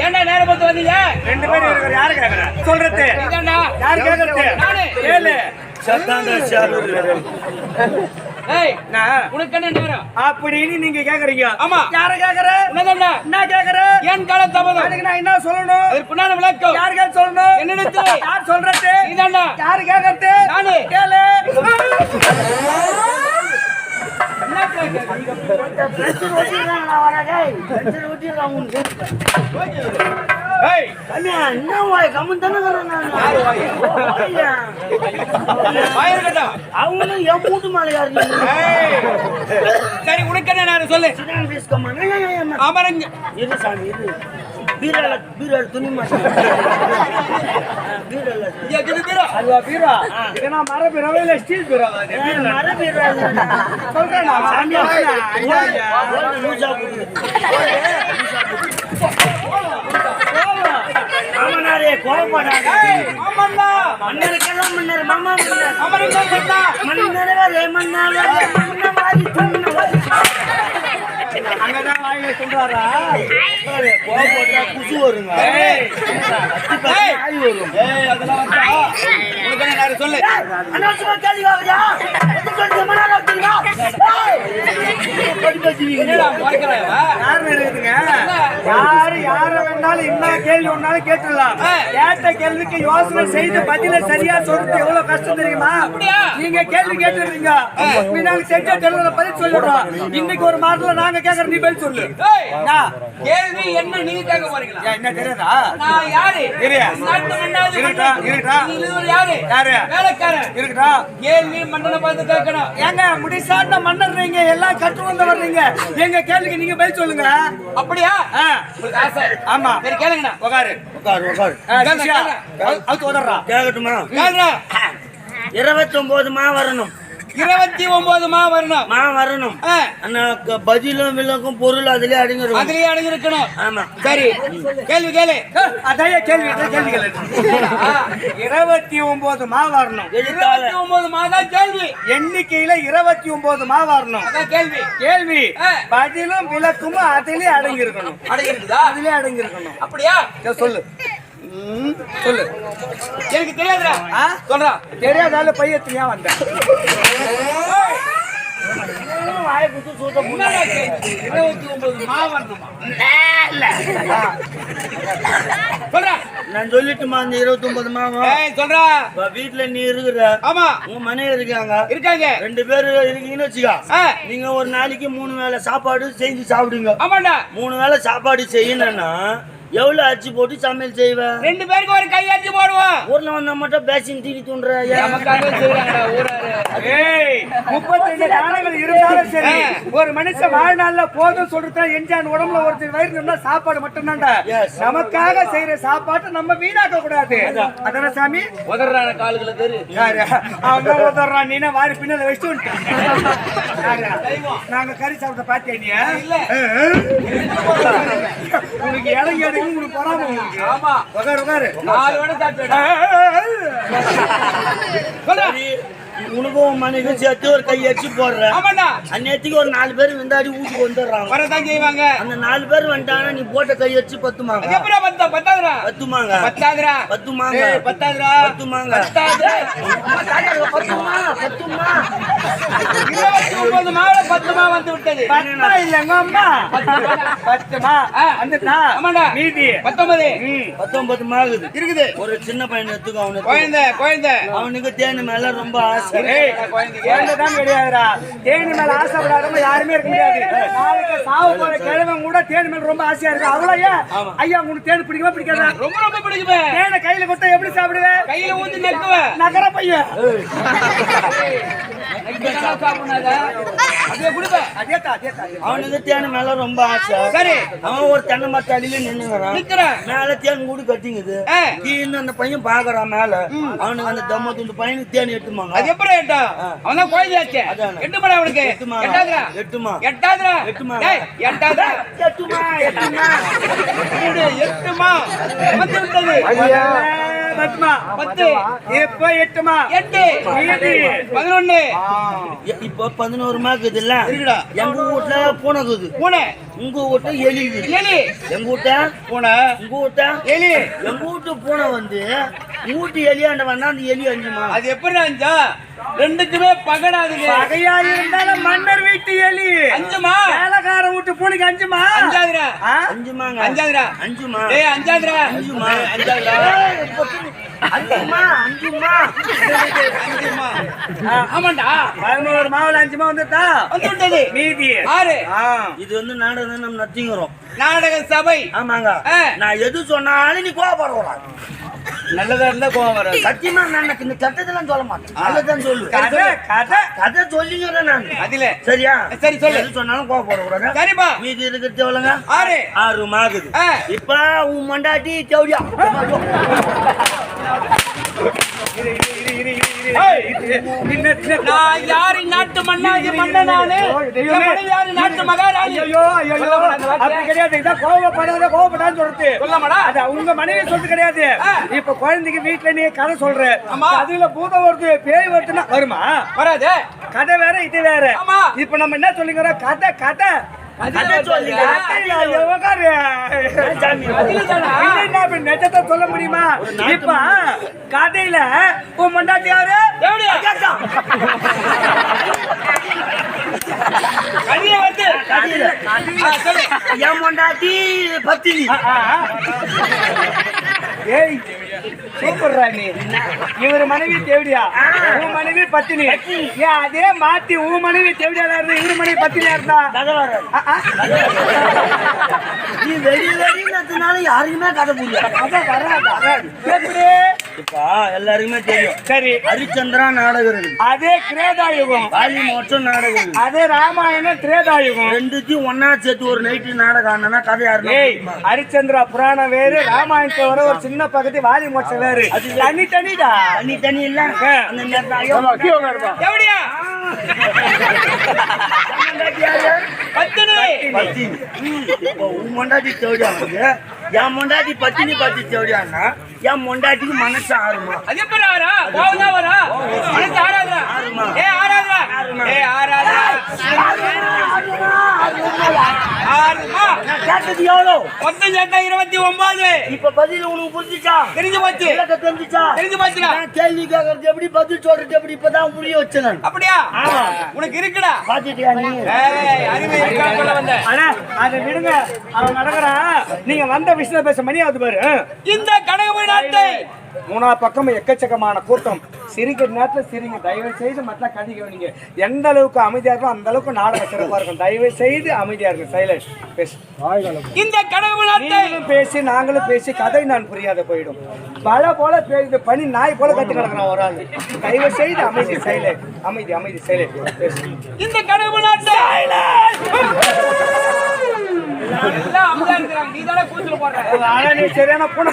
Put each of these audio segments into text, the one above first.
ஏன்டா நேரம் பார்த்து வந்தீங்க? ரெண்டு பேரும் இருக்கிற யாரு கேக்குற சொல்றது. இதான்டா யாரு கேக்குறது நானு. ஏழு ஏய் நான் உனக்கு என்ன நேரம்? அப்படின்னு நீங்க கேக்குறீங்க. ஆமா. யார கேக்குற? என்ன? கேக்குற. ஏன் கால தாமதம். அதுக்கு நான் என்ன சொல்லணும்? பின்னால விளக்கம். யாரு கேட்க சொல்லணும்? என்னிடத்தில் யார் சொல்றது? இதான்டா யாரு கேக்குறது? நானு. கேளு. என்ன. அவங்களும் என் மூட்டு மாலையாரு ஏய் சரி உனக்கு என்ன நேரம் சொல்லு. அமரங்க. இரு சாமி இரு. பீரால பீரால துணி மாட்டேன் பீரால எது பீரோ? அதுவா பீரா? இது நான் மர பீராவா இல்ல ஸ்டீல் பீராவா இது? மர சொல்றேன் நான். லூசா போட்டு மாமனாரே கோவப்படாத ஏய், ஆமாண்டா. மன்னருக்கெல்லாம் மன்னர் மாமா மன்னர் அமரங்க கேட்டா. மன்னரே மன்னரே மன்னவாரி துண்ணவாரி அங்கதான் வாயில சொல்றாரா கோவப்பட்டா குசு வருங்க ஏய், ஏய், ஆய் வரும் ஏய், அதெல்லாம் வந்தா. உனக்கு என்ன நேரம் சொல்லு அனாவசியமா கேள்வி ஒன்னாலும் கேட்டுடலாம். கேட்ட கேள்விக்கு யோசனை செய்து பதில சரியா சொல்றது எவ்வளவு கஷ்டம் தெரியுமா? நீங்க கேள்வி கேட்டுருக்கீங்க நாங்க செஞ்ச தெலுங்குல பதில் சொல்லிடுறோம் இன்னைக்கு ஒரு மாதத்துல நாங்க கேக்குற நீ பதில் சொல்லு என்ன? கேள்வி என்ன நீங்க கேட்க போறீங்களா என்ன தெரியாதா நான் யாரு யாரு யாரு? வேலைக்காரன் கேள்வி பார்த்து கேட்கணும். ஏங்க முடிசார்ந்த மன்னர் நீங்க எல்லாம் கற்று வந்த வர்றீங்க. எங்க கேள்விக்கு நீங்க பதில் சொல்லுங்க. அப்படியா? ஆ. உங்களுக்கு ஆசை. ஆமா. சரி கேளுங்கண்ணா. உட்காரு உட்காரு, உட்காரு. அவுத்து உதறா கேட்கட்டுமா மா வரணும். இருபத்தி ஒன்பது மா வரணும் மா வரணும் பதிலும் விளக்கும் பொருள் அதுலயே அடங்கிடும் அதுலயே அடங்கியிருக்கணும். ஆமா. சரி. கேள்வி கேளு. அதையே கேள்வி கேள்வி கேளு. இருபத்தி ஒன்பது மா வரணும் இருபத்தி ஒன்பது மா தான் கேள்வி. எண்ணிக்கையில இருபத்தி ஒன்பது மா வரணும் அதான் கேள்வி. கேள்வி. பதிலும் விளக்கும் அதிலே அடங்கி இருக்கணும் அடங்கி இருக்குதா அதிலே அடங்கி இருக்கணும் அப்படியா சொல்லு. சொல்லு. எனக்கு தெரியாதுடா? சொல்றா. தெரியாதால வந்தேன்? இருபத்தி ஒன்பது மா வரணுமா சொல்றா. நான் சொல்லிட்டுமா அந்த இருபத்தொன்பது மாவம்? ஏய் சொல்றா. வீட்டுல நீ இருக்கிற ஆமா. உங்க மனைவி இருக்காங்க. இருக்காங்க. ரெண்டு பேரு இருக்கீங்கன்னு வச்சுக்கோ. நீங்க ஒரு நாளைக்கு மூணு வேளை சாப்பாடு செஞ்சு சாப்பிடுங்க. ஆமாண்டா. மூணு வேளை சாப்பாடு செய்யணும்னா எவ்வளவு அரிசி போட்டு சமையல் செய்வேன் ரெண்டு பேருக்கு ஒரு கையாச்சு போடுவோம். ஊர்ல வந்தா மட்டும் பேசின் தீனி தூண்டுற முப்பத்தி ரெண்டு தானங்கள் இருந்தாலும் சரி. ஒரு மனுஷன் வாழ்நாள்ல போதும் சொல்றதா எஞ்சான் உடம்புல ஒருத்தர் வயிறு இருந்தா சாப்பாடு மட்டும்தான்டா. Yes. நமக்காக செய்யற சாப்பாட்டை நம்ம வீணாக்க கூடாது. அதான. சாமி? உதறான காலுகளை தெரு. யாரு? அவன் உதறான் நீனா வாரி பின்னால வச்சுட்டு? நாங்க கறி சாப்பிட்ட பாத்தியா நீ? உனக்கு இறங்கி எடுக்க உனக்கு பொறாம உனக்கு ஆமா. உட்காரு உட்காரு நாலு விட சாப்பிட்டா உனக்கும் உன் சேர்த்து ஒரு கை அடிச்சு போடுற ஆமாண்டா அந்நேரத்துக்கு ஒரு நாலு பேர் விந்தாடி வீட்டுக்கு வந்துடுறாங்க. வரதான் செய்வாங்க. அந்த நாலு பேர் வந்துட்டாங்கன்னா நீ போட்ட கை அடிச்சு பத்துமாங்க. எப்படா பத்தா? பத்தாதுடா. பத்துமாங்க. பத்துமாங்க. ஏய், பத்தாதுடா. பத்துமாங்க. பத்துமா மாவுல வந்து விட்டது. பத்தா இல்லங்க அம்மா. பத்துமா. ஆ. வந்துட்டா? ஆமாண்டா மீதி. பத்தொன்பது பத்தொன்பது மாகுது. இருக்குது. ஒரு சின்ன பையன் எடுத்துக்கோ அவனுக்கு. குழந்தை குழந்தை. அவனுக்கு தேனி மேல ரொம்ப ஆசை. ஏண்டதான் கிடையாதுடா? தேனி மேல ஆசைப்படாதவங்க யாருமே இருக்க முடியாது. நாளைக்கு சாவு போற கிழவன் கூட தேனி மேல ரொம்ப ஆசையா இருக்கு. அவ்வளவு ஐயா உனக்கு தேன் பிடிக்குமா பிடிக்காதா? ரொம்ப ரொம்ப பிடிக்குமே. தேனை கையில கொடுத்தா எப்படி சாப்பிடுவேன் கையில ஊத்தி நெக்குவேன் நகர பையன். தான் தான் அவனுக்கு தேன் மேல ரொம்ப ஆசை சரி. அவன் ஒரு தென்னை மரத்தாடியில நின்னுங்கிறான் நிக்கிறேன். மேல தேன் கூடு கட்டிங்குது. கீழே அந்த பையன் பாக்குறான் மேல அவனுக்கு அந்த தம்ம துண்டு பையனுக்கு தேன் எட்டுமாங்க அது எப்படி எட்டும்? அவன்தான் குழந்தையாச்சே. அதானே. எட்டுமாடா அவனுக்கு? எட்டுமா. எட்டாதுடா. எட்டுமா. எட்டாதுடா. எட்டுமா. டேய், எட்டாதுடா. எட்டுமா எட்டுமா எட்டுமா. வந்து விட்டது. பத்துமா பத்து. இப்ப எட்டுமா எட்டு. பதினொன்னு. இப்போ பதினோரு மார்க்கு இல்ல இருக்குடா. எங்க வீட்டுல பூனை இருக்குது பூனை. உங்க வீட்டுல எலி எலி. எங்க வீட்ட பூனை. உங்க வீட்ட எலி. எங்க வீட்டு பூனை வந்து உங்க வீட்டு எலியாண்ட வந்தா அந்த எலி அஞ்சுமா? அது எப்படி அஞ்சா? ரெண்டுக்குமே பகடாதுங்க. பகையா இருந்தாலும் மன்னர் வீட்டு எலி. அஞ்சுமா? வேலைக்கார வீட்டு பூனைக்கு அஞ்சுமா? அஞ்சாதுடா. ஆ? அஞ்சுமாங்க. அஞ்சாதுடா. அஞ்சுமா. டேய் அஞ்சாதுடா. அஞ்சுமா. ஏய், பொத்துனு. அஞ்சுமா? அஞ்சுமா? அஞ்சுமா. ஆமாண்டா. பதினோரு மாவுல அஞ்சுமா வந்துட்டா? வந்து விட்டது மீதி. ஆறு. ஆ. இது வந்து நாடகம் நம்ம நத்திங்கிறோம் நாடக சபை. ஆமாங்க. நான் எது சொன்னாலும் நீ கோவப்படக்கூடாது நல்லதா இருந்தா கோவம் வராது. சத்தியமா நான் எனக்கு இந்த கட்டத்தெல்லாம் சொல்ல மாட்டேன். நல்லதான் சொல்லுவேன் கதை கதை. கதை சொல்லிங்கிறேன் நான். அதுல. சரியா? சரி, சொல்லு. எது சொன்னாலும் கோவப்படக்கூடாது சரிப்பா. மீதி இருக்கிறது எவ்வளோங்க ஆறு. ஆறு மாகுது. இப்ப உன் மண்டாட்டி நின்னு. நான் யாரு நாட்டு மன்னாதி மன்னனானு என் மனைவி யாரு நாட்டு மகாராணி ஐயோ, ஐயோ, ஐயோ. அப்படி கிடையாது. இதான் கோவப்படாத, கோவப்படாதன்னு சொல்றது. சொல்லமாடா அது உங்க மனைவி சொல்றது கிடையாது. இப்ப குழந்தைக்கு வீட்டுல நீ கதை சொல்ற. அதுல பூதம் வருது பேய் வருதுன்னா வருமா வராது கதை வேற இது வேற. இப்ப நம்ம என்ன சொல்லிக்கிறோம் கதை கதை நிஜத்தை சொல்ல முடியுமா? இப்ப கதையில உன் மண்டாட்டி யாரு? என் மண்டாட்டி பத்தினி. ஆ. ஏய் சூப்பர்ரா நீ இவர் மனைவி தேவடியா? உன் மனைவி பத்தினி. ஏன் அதே மாத்தி உன் மனைவி தேவடியா இருந்தா இவர் மனைவி பத்தினியா இருந்தா. நீ வெளி வெளியினதுனால யாருக்குமே கதை புரியாது அதான் வராது, வராது. எப்படி? இப்ப எல்லாருக்குமே தெரியும். சரி. ஹரிச்சந்திரா நாடகம் அதே கிரேதாயுகம் வாலி மோட்சம் நாடகம் அதே ராமாயணம் திரேதாயுகம். ரெண்டுத்தையும் ஒன்னா சேர்த்து ஒரு நைட்டு நாடகம் ஆனா கதை? ஹரிச்சந்திரா புராணம் வேறு ராமாயணத்தை வர ஒரு சின்ன பகுதி வாலி மோட்சம் வேறு. தனி தனிடா தண்ணி தண்ணி இல்ல. அந்த நேரத்துல எப்படியா? பத்தினி. இப்போ உன் மொண்டாட்டி என் மொண்டாட்டி பத்தினி பத்தி தேவடியான்னா என் மொண்டாட்டிக்கு மனசு ஆறுமா? அது எப்படி ஆறா? கோவம் தான் வரா மனசு ஆறாதுடா ஆறுமா. ஏ ஆறாதுடா ஏ ஆறாதுடா ஆறுமா நான் கேட்டது எவ்வளோ மொத்தம் சேர்த்தா இருபத்தி ஒன்பது இப்ப பதில் உனக்கு புரிஞ்சுச்சா? தெரிஞ்சு போச்சு. விளக்கம் தெரிஞ்சுச்சா? தெரிஞ்சு போச்சுடா. நான் கேள்வி கேட்கறது எப்படி பதில் சொல்றது எப்படி இப்பதான் புரிய வச்சேன் நான். அப்படியா. உனக்கு இருக்குடா. பாத்துட்டியா நீ? அறிவு இருக்கான்னு அண்ணா அதை விடுங்க. அவன் நீங்க வந்த விஷயம் பேச மணியாவது பாரு. இந்த கடவுள் நாட்டை மூணா பக்கம் எக்கச்சக்கமான கூட்டம். சிரிக்கிற நேரத்துல சிரிங்க. தயவு செய்து மற்ற கதை கவனிங்க. எந்த அளவுக்கு அமைதியா இருக்கும் அந்த அளவுக்கு நாடகம் சிறப்பா இருக்கும். தயவு செய்து அமைதியா இருக்கும் சைலண்ட் பேசு. இந்த கடவுள் பேசி நாங்களும் பேசி கதை நான் புரியாத போயிடும். பல போல பேசுது. பனி நாய் போல கத்து கிடக்குறான் ஒரு ஆள். தயவு செய்து அமைதி சைலண்ட் அமைதி அமைதி பேசு. இந்த கடவுள் நீ சரியான பூனை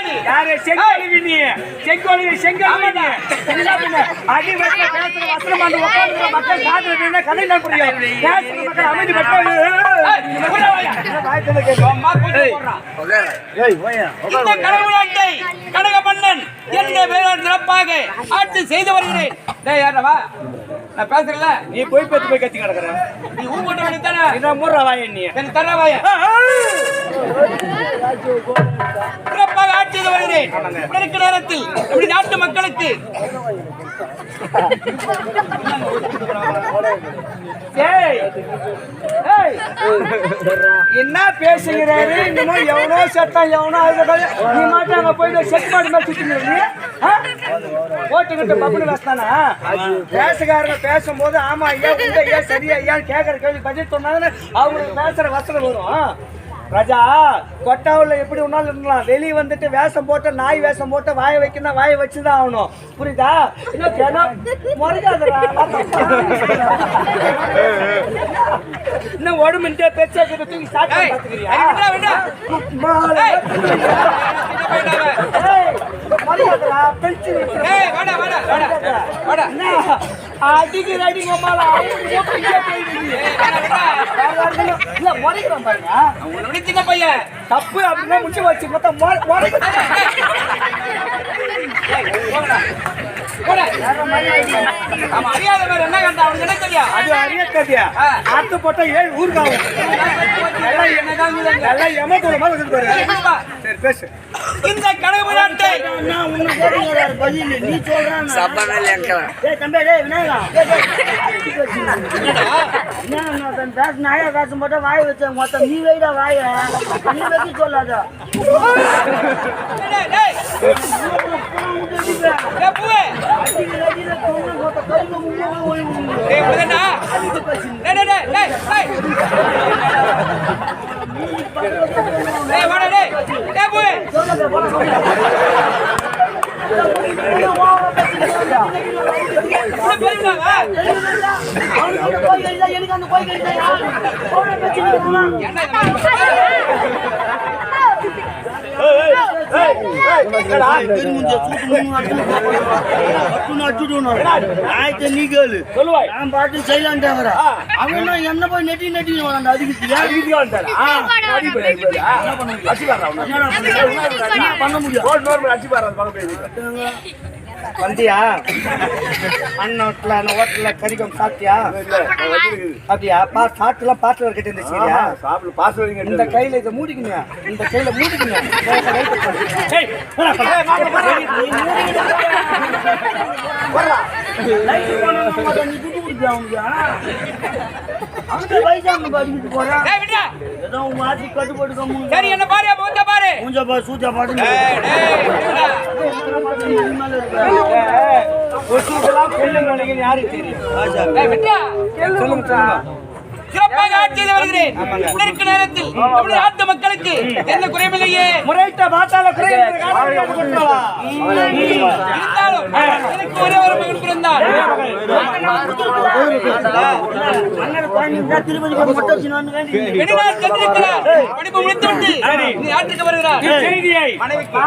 நீ. யாரு? செங்கோலி நீ செங்கோலி செங்கோலி நீ என்ன அடி வெட்ட பேசுற வசனம் அந்த உட்கார்ந்து மக்கள் காதுல நின்னு கதை நான் புரியும்? பேசுற மக்கள் அமைதி நாட்டை கனக மன்னன் என்ற பெயரால் சிறப்பாக ஆட்சி செய்து வருகிறேன். டேய் யாரா வா? நான் பேசுறேன்ல. நீ போய் பேத்து போய் கத்தி கிடக்குற. நீ ஊ போட்ட வேண்டியதானே இதான் மூடுற வாய நீ. எனக்கு தர சிறப்பாக ஆட்சி செய்து வருகிறேன் நேரத்தில் இப்படி நாட்டு மக்களுக்கு? ஏய் ஏய் என்ன பேசுகிறாரு? இன்னமும் எவனோ செத்தான் எவனோ அது நீ மாட்டே அங்க போயிட்டு செட் பண்ணி மேல சுத்திங்க நீ பப்புனு பேசுகாரங்க பேசும்போது ஆமா ஐயா உங்க ஐயா சரியா ஐயா கேட்கற கேள்வி பதில் சொன்னாங்கன்னு அவங்களுக்கு பேசுற வசனம் வரும். ராஜா கொட்டாவுல எப்படி ஒன்னாலும் இருக்கலாம் வெளியே வந்துட்டு வேஷம் போட்டு நாய் வேஷம் போட்டு வாய வைக்கணும் வாய வச்சுதான் ஆகணும். புரியுதா? இன்னும் உடம்புட்டே பெருசா இருக்கிறத தூக்கி சாப்பிட்டு அடிக்கிற அடி இல்ல, பாருங்க. சின்ன பையன். தப்பு அப்படின்னா முடிச்சு வச்சு மொத்தம் அது அறிய கதையா? ஆ. அறுத்து போட்டா ஏழு ஊருக்கு ஆகும். எல்லாம் என்னதான் இருக்குது? எல்லாம் எமத்தோட மாதிரி இருக்குது பாரு. தெரியுமா? சரி, பேசு. இந்த கடவுள் நாட்டை நான் உன்னை கேட்டுக்கிறாரு பதில் நீ சொல்றான் ஏய் தம்பி டேய் விநாயகா நாயா பேச மட்டும் வாய் வச்சேன் மொத்தம் நீ வைடா வாய நீ வச்சு சொல்லாத டேய், எனக்கு அந்த கோயில் என்ன போய் நெட்டி நெட்டி அதுக்கு பண்ண முடியும் வந்தியா? அண்ணோட்ல ஹோட்டல்ல கறிக்கம் சாப்பிட்டியா? அப்படியா பா சாப்பிட்டுலாம் பாட்டில் இருக்கிட்டு இந்த சரியா இந்த கையில இதை மூடிக்கணும் இந்த கையில மூடிக்கணும் நீ அவனுக்கு அவங்க வயசாங்க படிக்கிட்டு போறான் டேய், விட்றா. ஏதோ உங்க ஆட்சி கட்டுப்பாடு கம்முன்னு சரி, என்ன பாரு, அப்ப வந்து பாரு. கொஞ்சம் பா சூத்தியா பாட்டு டேய், டேய், விட்றா. ஏய், கொசுக்கெல்லாம் கொல்லுங்க நினைக்கிறேன் யாருக்கு தெரியும் டேய், விட்றா. சொல்லுங்க சொல்லுங்க சிறப்பாக ஆட்சி வருகிறேன். இதற்கு நேரத்தில் நம்முடைய நாட்டு மக்களுக்கு எந்த குறைவில்லையே முறையிட்ட பாட்டால இருந்தாலும் எனக்கு ஒரே ஒரு மகன் பிறந்தார். படிப்பு முடித்துவிட்டு நாட்டுக்கு வருகிறார் மனைவிக்கு.